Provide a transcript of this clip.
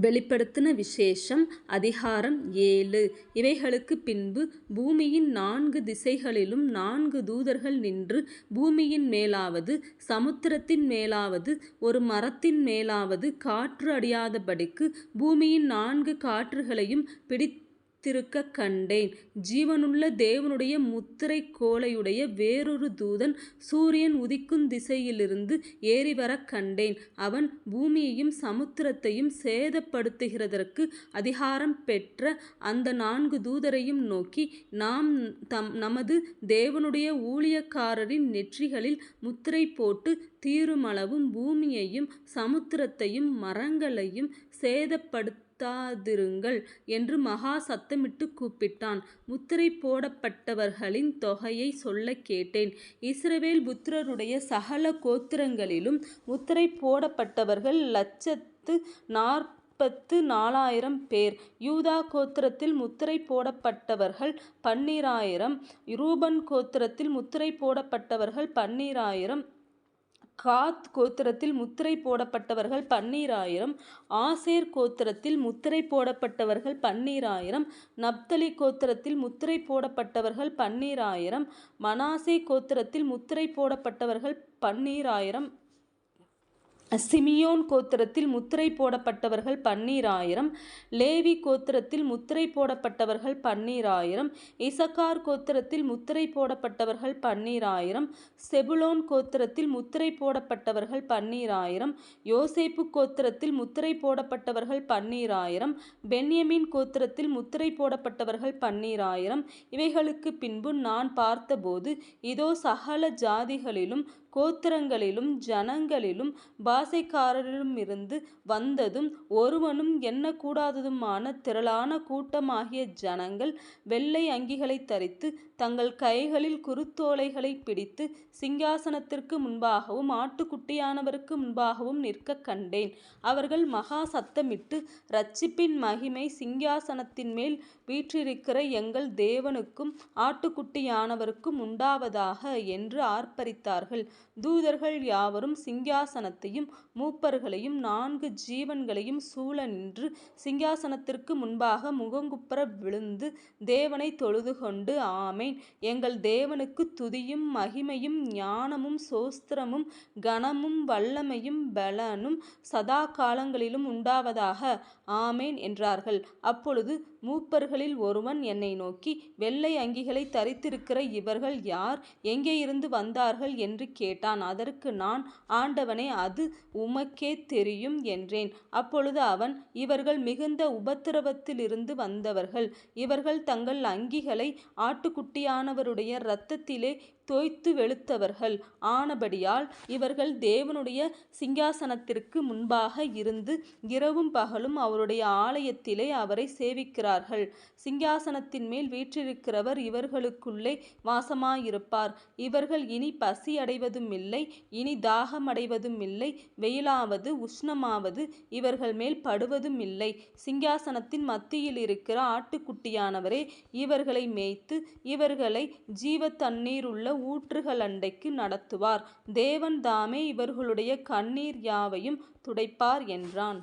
வெளிப்படுத்தின விசேஷம் அதிகாரம் ஏழு. இவைகளுக்குப் பின்பு பூமியின் நான்கு திசைகளிலும் நான்கு தூதர்கள் நின்று பூமியின் மேலாவது சமுத்திரத்தின் மேலாவது ஒரு மரத்தின் மேலாவது காற்று அடியாதபடிக்கு பூமியின் நான்கு காற்றுகளையும் பிடித்திருக்கக் கண்டேன். ஜீவனுள்ள தேவனுடைய முத்திரை கோலையுடைய வேறொரு தூதன் சூரியன் உதிக்கும் திசையிலிருந்து ஏறிவரக் கண்டேன். அவன் பூமியையும் சமுத்திரத்தையும் சேதப்படுத்துகிறதற்கு அதிகாரம் பெற்ற அந்த நான்கு தூதரையும் நோக்கி நாம் தம் நமது தேவனுடைய ஊழியக்காரரின் நெற்றிகளில் முத்திரை போட்டு தீருமளவும் பூமியையும் சமுத்திரத்தையும் மரங்களையும் சேதப்படுத்த சேதப்படுத்தாதிருங்கள் என்று மகா சத்தமிட்டு கூப்பிட்டான். முத்திரை போடப்பட்டவர்களின் தொகையை சொல்லக் கேட்டேன். இஸ்ரவேல் புத்திரருடைய சகல கோத்திரங்களிலும் முத்திரை போடப்பட்டவர்கள் லட்சத்து நாற்பத்து நாலாயிரம் பேர். யூதா கோத்திரத்தில் முத்திரை போடப்பட்டவர்கள் பன்னிராயிரம். ரூபன் கோத்திரத்தில் முத்திரை போடப்பட்டவர்கள் பன்னிராயிரம். காத் கோத்திரத்தில் முத்திரை போடப்பட்டவர்கள் பன்னீராயிரம் ஆசேர் கோத்திரத்தில் முத்திரை போடப்பட்டவர்கள் பன்னீராயிரம் நப்தலி கோத்திரத்தில் முத்திரை போடப்பட்டவர்கள் பன்னீராயிரம் மனாசே கோத்திரத்தில் முத்திரை போடப்பட்டவர்கள் பன்னீராயிரம் சிமியோன் கோத்திரத்தில் முத்திரை போடப்பட்டவர்கள் பன்னீராயிரம் லேவி கோத்திரத்தில் முத்திரை போடப்பட்டவர்கள் பன்னீராயிரம் இசக்கார் கோத்திரத்தில் முத்திரை போடப்பட்டவர்கள் பன்னீராயிரம் செபுலோன் கோத்திரத்தில் முத்திரை போடப்பட்டவர்கள் பன்னீராயிரம் யோசேப்பு கோத்திரத்தில் முத்திரை போடப்பட்டவர்கள் பன்னீராயிரம் பென்யமின் கோத்திரத்தில் முத்திரை போடப்பட்டவர்கள் பன்னீராயிரம். இவைகளுக்குப் பின்பு நான் பார்த்தபோது இதோ சகல ஜாதிகளிலும் கோத்திரங்களிலும் ஜனங்களிலும் பாஷைக்காரரிலுமிருந்து வந்ததும் ஒருவனும் எண்ணக்கூடாததுமான திரளான கூட்டமாகிய ஜனங்கள் வெள்ளை அங்கிகளைத் தரித்து தங்கள் கைகளில் குருத்தோலைகளைப் பிடித்து சிங்காசனத்திற்கு முன்பாகவும் ஆட்டுக்குட்டியானவருக்கு முன்பாகவும் நிற்கக் கண்டேன். அவர்கள் மகா சத்தமிட்டு ரட்சிப்பின் மகிமை சிங்காசனத்தின்மேல் வீற்றிருக்கிற எங்கள் தேவனுக்கும் ஆட்டுக்குட்டியானவருக்கும் உண்டாவதாக என்று ஆர்ப்பரித்தார்கள். தூதர்கள் யாவரும் சிங்காசனத்தையும் மூப்பர்களையும் நான்கு ஜீவன்களையும் சூழ நின்று சிங்காசனத்திற்கு முன்பாக முகங்குப்புற விழுந்து தேவனைத் தொழுதுகொண்டு ஆமேன் எங்கள் தேவனுக்குத் துதியும் மகிமையும் ஞானமும் சோஸ்திரமும் கனமும் வல்லமையும் பெலனும் சதாகாலங்களிலும் உண்டாவதாக ஆமேன் என்றார்கள். அப்பொழுது மூப்பர்களில் ஒருவன் என்னை நோக்கி வெள்ளை அங்கிகளைத் தரித்திருக்கிற இவர்கள் யார்? எங்கேயிருந்து வந்தார்கள்? என்று கேட்டான். அதற்கு நான் ஆண்டவனே அது உமக்கே தெரியும் என்றேன். அப்பொழுது அவன் இவர்கள் மிகுந்த உபத்திரவத்திலிருந்து வந்தவர்கள். இவர்கள் தங்கள் அங்கிகளை ஆட்டுக்குட்டியானவருடைய இரத்தத்திலே தோய்த்து வெளுத்தவர்கள் ஆனபடியால் இவர்கள் தேவனுடைய சிங்காசனத்திற்கு முன்பாக இருந்து இரவும் பகலும் அவருடைய ஆலயத்திலே அவரை சேவிக்கிறார்கள். சிங்காசனத்தின் மேல் வீற்றிருக்கிறவர் இவர்களுக்குள்ளே வாசமாயிருப்பார். இவர்கள் இனி பசி அடைவதும் இல்லை இனி தாகம் அடைவதும் இல்லை வெயிலாவது உஷ்ணமாவது இவர்கள் மேல் படுவதும் இல்லை சிங்காசனத்தின் மத்தியில் இருக்கிற ஆட்டுக்குட்டியானவரே இவர்களை மேய்த்து இவர்களை ஜீவ தண்ணீருள்ள ஊற்றுகளண்டைக்கு நடத்துவார். தேவன் தாமே இவர்களுடைய கண்ணீர் யாவையும் துடைப்பார் என்றான்.